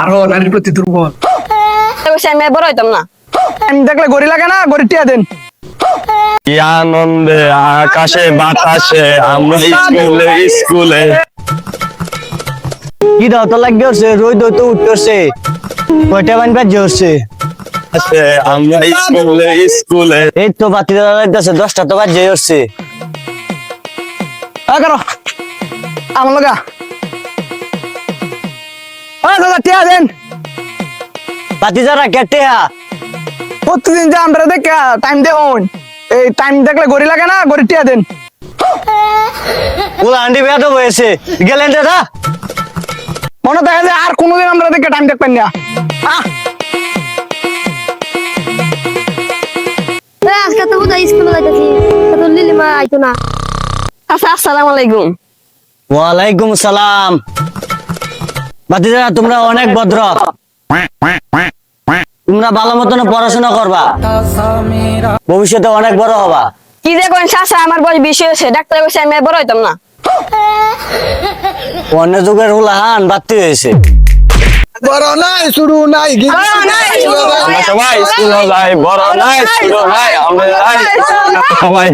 আরও নারীর প্রতি দুর্বল। আমি বড় হইতাম না। আমি দেখলে গড়ি লাগে না গড়ি টিয়া দেন। কি আনন্দে আকাশে বাতাসে আমরা স্কুলে স্কুলে। কি দাও তো লাগে হচ্ছে রোদ তো উঠতেছে কয়টা বান বাজে হচ্ছে আছে, আমরা স্কুলে স্কুলে। এই তো বাতি জ্বালা লাগতেছে দশটা তো বাজে হচ্ছে আমার লগা আ দাদা টিয়া দেন। বাতি জ্বালা কেটে প্রতিদিন যে আমরা দেখে টাইম দেখুন এই টাইম দেখলে গড়ি লাগে না গড়ি টিয়া দেন। ওলা আন্ডি বেয়া তো হয়েছে। গেলেন দাদা মনে দেখা যায় আর কোনোদিন আমরা দেখে টাইম দেখবেন না। আজকে তো বোধহয় স্কুলে যাইতেছি তো লিলিমা আইতো না। আচ্ছা আসসালামু আলাইকুম। ওয়ালাইকুম সালাম। বাতি জ্বালা তোমরা অনেক ভদ্র। তোমরা ভালো মতন পড়াশোনা করবা। ভবিষ্যতে অনেক বড় হবা। কি যে কোন শাসা আমার বয়স বেশি হয়েছে। ডাক্তার বসে আমি বড় হইতাম না। অন্য যুগের হুলাহান বাড়তি হয়েছে। বড় নাই শুরু নাই সবাই স্কুলে যাই বড় নাই ছোট নাই আমরা সবাই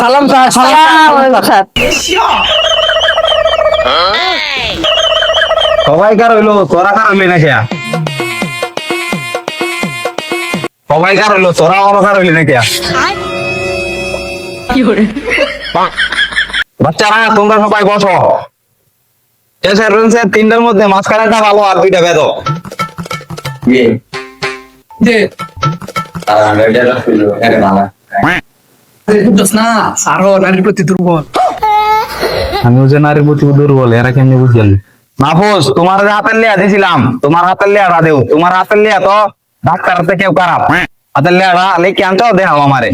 সালাম স্যার সালাম স্যার। সবাই কার হইল? তোরা কার হইলি না খেয়া সবাই কার হইল? তোরা অন কার হইলি না খেয়া বাচ্চারা তোমরা সবাই বসো। এসে রয়েছে তিনটার মধ্যে মাঝখানেটা ভালো আর দুইটা বেদ। বুঝছ না? আরও নারীর প্রতি দুর্বল। আমি যে নারীর প্রতি দুর্বল এরা কেমনি বুঝলেন মাহফুজ তোমার যে হাতের লিয়া দিছিলাম তোমার হাতের লিয়াটা দেও। তোমার হাতের লিয়া তো ডাক্তার হাতে কেউ খারাপ। হাতের লিয়াটা লেখি আনছো দেখাও আমারে।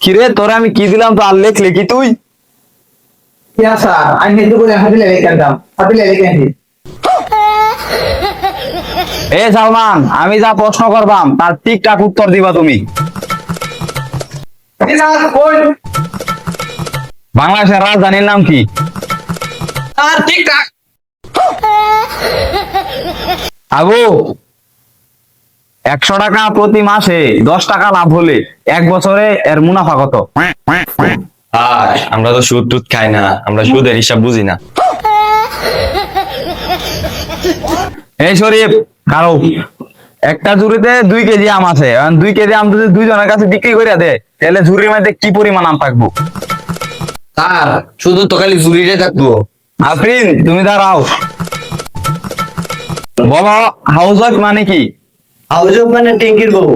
কিরে তোরে আমি কি দিলাম তো আর লেখলি কি তুই? এ সালমান আমি যা প্রশ্ন করবাম তার ঠিকঠাক উত্তর দিবা তুমি। বাংলাদেশের রাজধানীর নাম কি? আর ঠিকঠাক। আগু একশো টাকা প্রতি মাসে দশ টাকা লাভ হলে এক বছরে এর মুনাফা কত? আমরা তো সুদ টুদ খাই না আমরা সুদের হিসাব বুঝি না। এই শরীফ কারও একটা ঝুড়িতে দুই কেজি আম আছে। দুই কেজি আম যদি দুইজনের কাছে বিক্রি করে দে তাহলে ঝুড়ির মধ্যে কি পরিমাণ আম থাকব? স্যার শুধু তো খালি চুরিটাই থাকব। আফরিন তুমি দাঁড়াও। বলো হাউস ওয়াইফ মানে কি? হাউস মানে ট্যাঙ্কির বউ।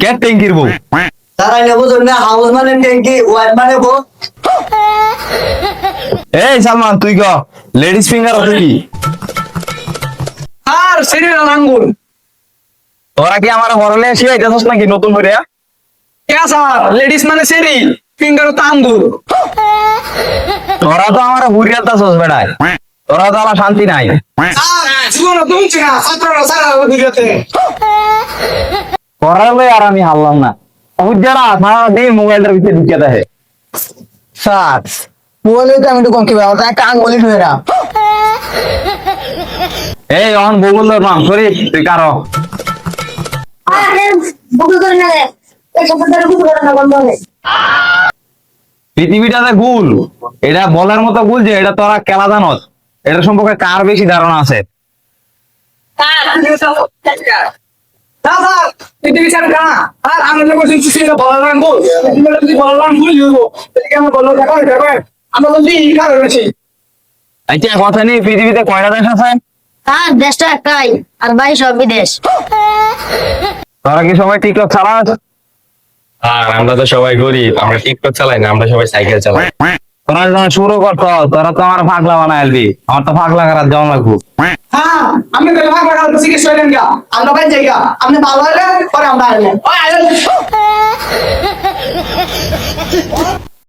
কে ট্যাঙ্কির বউ? তারা নেব না হাউস মানে ট্যাঙ্কি ওয়াইফ মানে বউ। এই সালমান তুই ক? লেডিস ফিঙ্গার কি? আর সিরিয়াল আঙ্গুল। তোরা কি আমার হরলে শিখাইতেছস নাকি নতুন করে? কে স্যার লেডিস মানে সিরি ফিঙ্গার তো আঙ্গুল। তোরা তো আমার হুরিয়াতাছস বেড়ায়। তোরা তো আমার শান্তি নাই। জীবন তুমছি না ছাত্ররা সারা ভিডিওতে করালে আর আমি হারলাম না। হুজারা সারা দিন মোবাইলটার ভিতরে ঢুকে দেখে। স্যার বলে তো আমি একটু কম কি একটা আঙ্গুলি ধরে না এই অন বগুল নাম সরি তুই কারও। পৃথিবীটাতে গুল এটা বলার মতো গুল যে এটা তোরা খেলা জানত এটা সম্পর্কে কার বেশি ধারণা আছে? আচ্ছা কথা নেই পৃথিবীতে কয়টা দেশ আছে? আর দেশটা একটাই আর বাই সব বিদেশ। তোরা কি সবাই টিকটক আছে আর আমরা তো সবাই গরিব আমরা টিকটক চালাই না আমরা সবাই সাইকেল চালাই। তোরা যখন শুরু করতো তোরা তো আমার ফাগলা বানাই আলবি আমার তো ফাগলা করার জমা লাগবো হ্যাঁ আমি ভাগ চিকিৎসা হইলেন গা। আমরা বাইন জায়গা আপনি ভালো হইলে পরে আমরা আইলেন ওই আইলেন